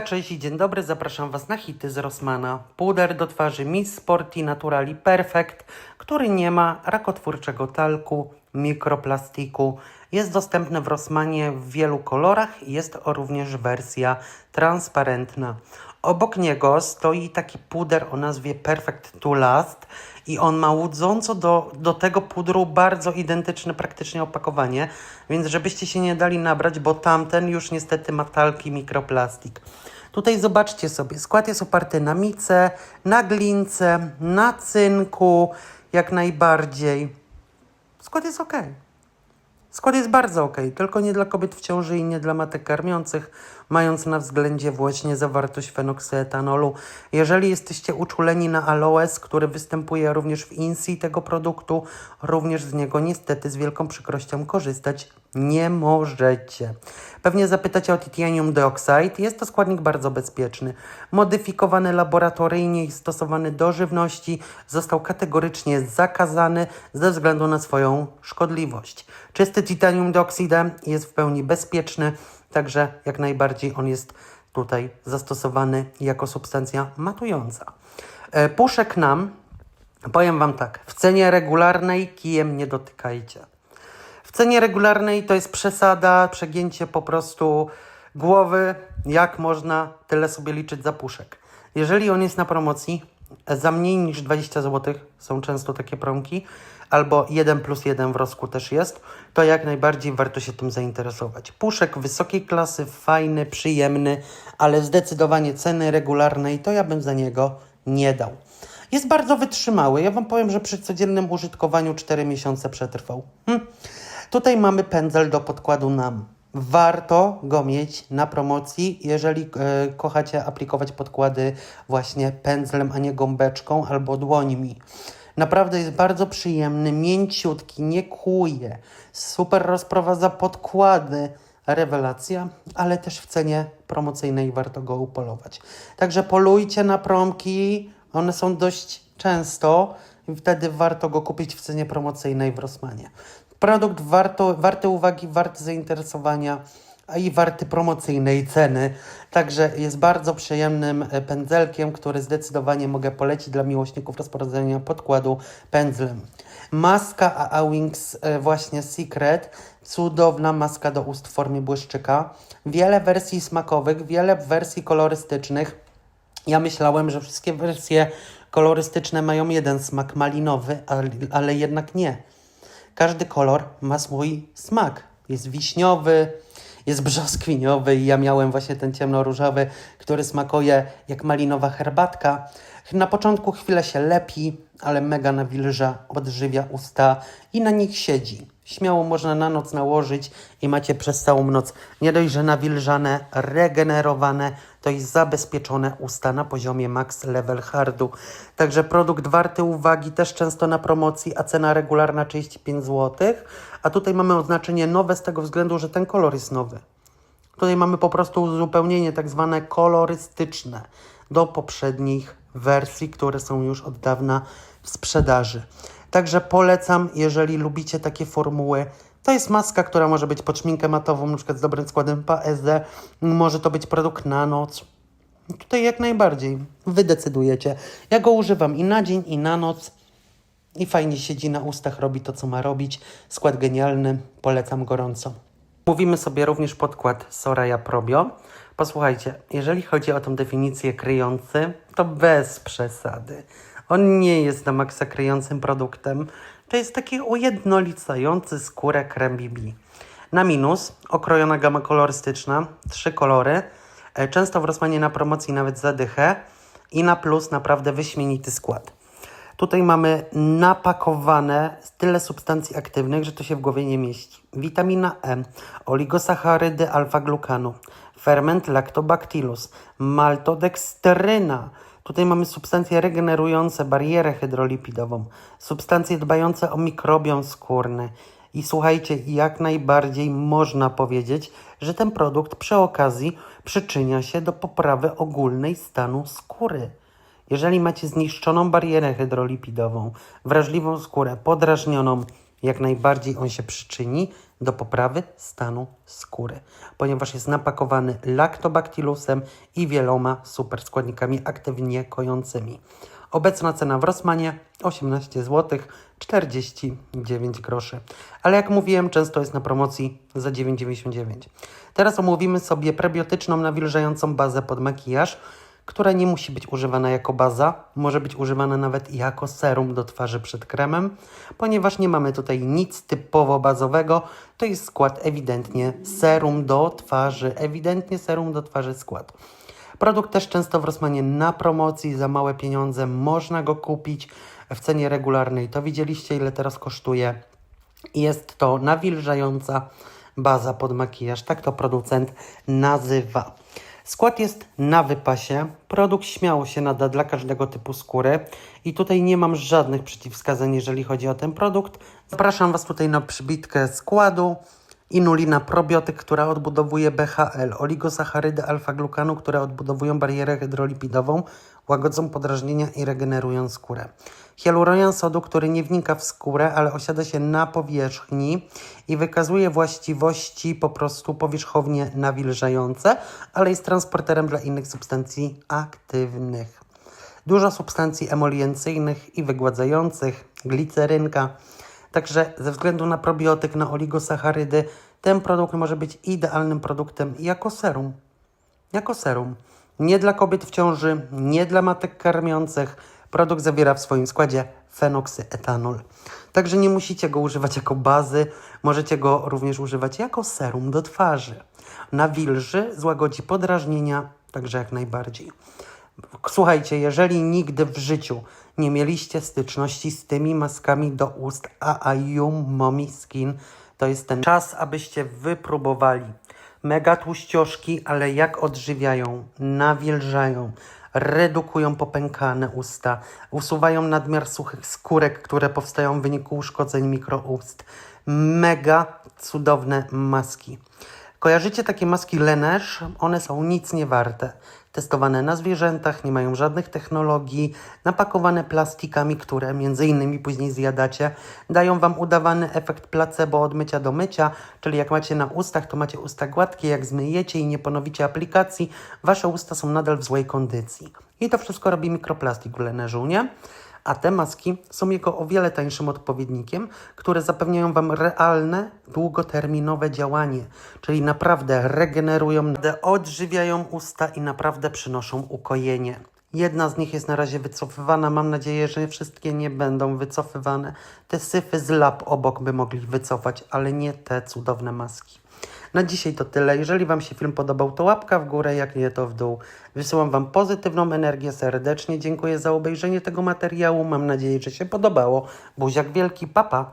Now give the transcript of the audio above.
Cześć i dzień dobry, zapraszam Was na hity z Rossmana. Puder do twarzy Miss Sporty Naturali Perfect, który nie ma rakotwórczego talku, mikroplastiku. Jest dostępny w Rossmanie w wielu kolorach, jest również wersja transparentna. Obok niego stoi taki puder o nazwie Perfect to Last i on ma łudząco do, do tego pudru bardzo identyczne praktycznie opakowanie, więc żebyście się nie dali nabrać, bo tamten już niestety ma talki mikroplastik. Tutaj zobaczcie sobie, skład jest oparty na mice, na glince, na cynku, jak najbardziej. Skład jest ok. Skład jest bardzo ok, tylko nie dla kobiet w ciąży i nie dla matek karmiących, mając na względzie właśnie zawartość fenoksyetanolu. Jeżeli jesteście uczuleni na aloes, który występuje również w INSI tego produktu, również z niego niestety z wielką przykrością korzystać nie możecie. Pewnie zapytacie o titanium dioxide. Jest to składnik bardzo bezpieczny. Modyfikowany laboratoryjnie i stosowany do żywności, został kategorycznie zakazany ze względu na swoją szkodliwość. Czysty titanium dioxide jest w pełni bezpieczny, także jak najbardziej on jest tutaj zastosowany jako substancja matująca. E, Puszek nam, powiem Wam tak, w cenie regularnej kijem nie dotykajcie. W cenie regularnej to jest przesada, przegięcie po prostu głowy, jak można tyle sobie liczyć za puszek. Jeżeli on jest na promocji, za mniej niż 20 zł, są często takie promki, albo 1 plus 1 w Rosku też jest, to jak najbardziej warto się tym zainteresować. Puszek wysokiej klasy, fajny, przyjemny, ale zdecydowanie ceny regularnej to ja bym za niego nie dał. Jest bardzo wytrzymały. Ja Wam powiem, że przy codziennym użytkowaniu 4 miesiące przetrwał. Hm. Tutaj mamy pędzel do podkładu nam. Warto go mieć na promocji, jeżeli e, kochacie aplikować podkłady właśnie pędzlem, a nie gąbeczką albo dłońmi. Naprawdę jest bardzo przyjemny, mięciutki, nie kłuje, super rozprowadza podkłady. Rewelacja, ale też w cenie promocyjnej warto go upolować. Także polujcie na promki, one są dość często i wtedy warto go kupić w cenie promocyjnej w Rossmanie. Produkt warto, warty uwagi, warty zainteresowania, i warty promocyjnej ceny. Także jest bardzo przyjemnym e, pędzelkiem, który zdecydowanie mogę polecić dla miłośników rozporządzenia podkładu pędzlem. Maska AA Wings e, właśnie Secret. Cudowna maska do ust w formie błyszczyka. Wiele wersji smakowych, wiele wersji kolorystycznych. Ja myślałem, że wszystkie wersje kolorystyczne mają jeden smak malinowy, ale, ale jednak nie. Każdy kolor ma swój smak. Jest wiśniowy, jest brzoskwiniowy i ja miałem właśnie ten ciemnoróżowy, który smakuje jak malinowa herbatka. Na początku chwilę się lepi, ale mega nawilża, odżywia usta i na nich siedzi. Śmiało można na noc nałożyć i macie przez całą noc nie dość, że nawilżane, regenerowane, to jest zabezpieczone usta na poziomie max level hardu. Także produkt warty uwagi, też często na promocji, a cena regularna 35 zł. A tutaj mamy oznaczenie nowe z tego względu, że ten kolor jest nowy. Tutaj mamy po prostu uzupełnienie tak zwane kolorystyczne do poprzednich wersji, które są już od dawna w sprzedaży. Także polecam, jeżeli lubicie takie formuły. To jest maska, która może być pod szminkę matową, na przykład z dobrym składem PSD. Może to być produkt na noc. Tutaj jak najbardziej. Wy decydujecie. Ja go używam i na dzień, i na noc. I fajnie siedzi na ustach, robi to, co ma robić. Skład genialny, polecam gorąco. Mówimy sobie również podkład Soraya Probio. Posłuchajcie, jeżeli chodzi o tą definicję kryjący, to bez przesady. On nie jest na maksa kryjącym produktem. To jest taki ujednolicający skórę krem BB. Na minus okrojona gama kolorystyczna, trzy kolory. E, Często w Rossmanie na promocji nawet zadychę. I na plus naprawdę wyśmienity skład. Tutaj mamy napakowane tyle substancji aktywnych, że to się w głowie nie mieści. Witamina E, oligosacharydy alfa-glukanu, ferment lactobacillus, maltodekstryna. Tutaj mamy substancje regenerujące barierę hydrolipidową, substancje dbające o mikrobiom skórny. I słuchajcie, jak najbardziej można powiedzieć, że ten produkt przy okazji przyczynia się do poprawy ogólnej stanu skóry. Jeżeli macie zniszczoną barierę hydrolipidową, wrażliwą skórę, podrażnioną, jak najbardziej on się przyczyni do poprawy stanu skóry, ponieważ jest napakowany lactobacillusem i wieloma superskładnikami aktywnie kojącymi. Obecna cena w Rossmanie 18 zł 49 groszy. Ale jak mówiłem, często jest na promocji za 9,99. Teraz omówimy sobie prebiotyczną nawilżającą bazę pod makijaż, która nie musi być używana jako baza, może być używana nawet jako serum do twarzy przed kremem, ponieważ nie mamy tutaj nic typowo bazowego, to jest skład ewidentnie serum do twarzy, ewidentnie serum do twarzy skład. Produkt też często w Rossmanie na promocji, za małe pieniądze można go kupić w cenie regularnej. To widzieliście ile teraz kosztuje. Jest to nawilżająca baza pod makijaż, tak to producent nazywa. Skład jest na wypasie. Produkt śmiało się nada dla każdego typu skóry i tutaj nie mam żadnych przeciwwskazań, jeżeli chodzi o ten produkt. Zapraszam Was tutaj na przybitkę składu. Inulina probiotyk, która odbudowuje BHL, oligosacharydy alfa-glukanu, które odbudowują barierę hydrolipidową, łagodzą podrażnienia i regenerują skórę. Hialuronian sodu, który nie wnika w skórę, ale osiada się na powierzchni i wykazuje właściwości po prostu powierzchownie nawilżające, ale jest transporterem dla innych substancji aktywnych. Dużo substancji emoliencyjnych i wygładzających, glicerynka. Także ze względu na probiotyk, na oligosacharydy, ten produkt może być idealnym produktem jako serum. Jako serum. Nie dla kobiet w ciąży, nie dla matek karmiących. Produkt zawiera w swoim składzie fenoksyetanol. Także nie musicie go używać jako bazy, możecie go również używać jako serum do twarzy. Nawilży, złagodzi podrażnienia, także jak najbardziej. Słuchajcie, jeżeli nigdy w życiu nie mieliście styczności z tymi maskami do ust AIUM Mommy Skin, to jest ten czas, abyście wypróbowali. Mega tłuścioszki, ale jak odżywiają, nawilżają, redukują popękane usta, usuwają nadmiar suchych skórek, które powstają w wyniku uszkodzeń mikroust. Mega cudowne maski. Kojarzycie takie maski Laneige? One są nic nie warte. Testowane na zwierzętach, nie mają żadnych technologii, napakowane plastikami, które między innymi później zjadacie. Dają Wam udawany efekt placebo od mycia do mycia, czyli jak macie na ustach, to macie usta gładkie, jak zmyjecie i nie ponowicie aplikacji, Wasze usta są nadal w złej kondycji. I to wszystko robi mikroplastik w Lanerzu, nie? A te maski są jego o wiele tańszym odpowiednikiem, które zapewniają Wam realne, długoterminowe działanie, czyli naprawdę regenerują, odżywiają usta i naprawdę przynoszą ukojenie. Jedna z nich jest na razie wycofywana. Mam nadzieję, że wszystkie nie będą wycofywane. Te syfy z lab obok by mogli wycofać, ale nie te cudowne maski. Na dzisiaj to tyle. Jeżeli Wam się film podobał, to łapka w górę, jak nie to w dół. Wysyłam Wam pozytywną energię serdecznie. Dziękuję za obejrzenie tego materiału. Mam nadzieję, że się podobało. Buziak wielki, papa.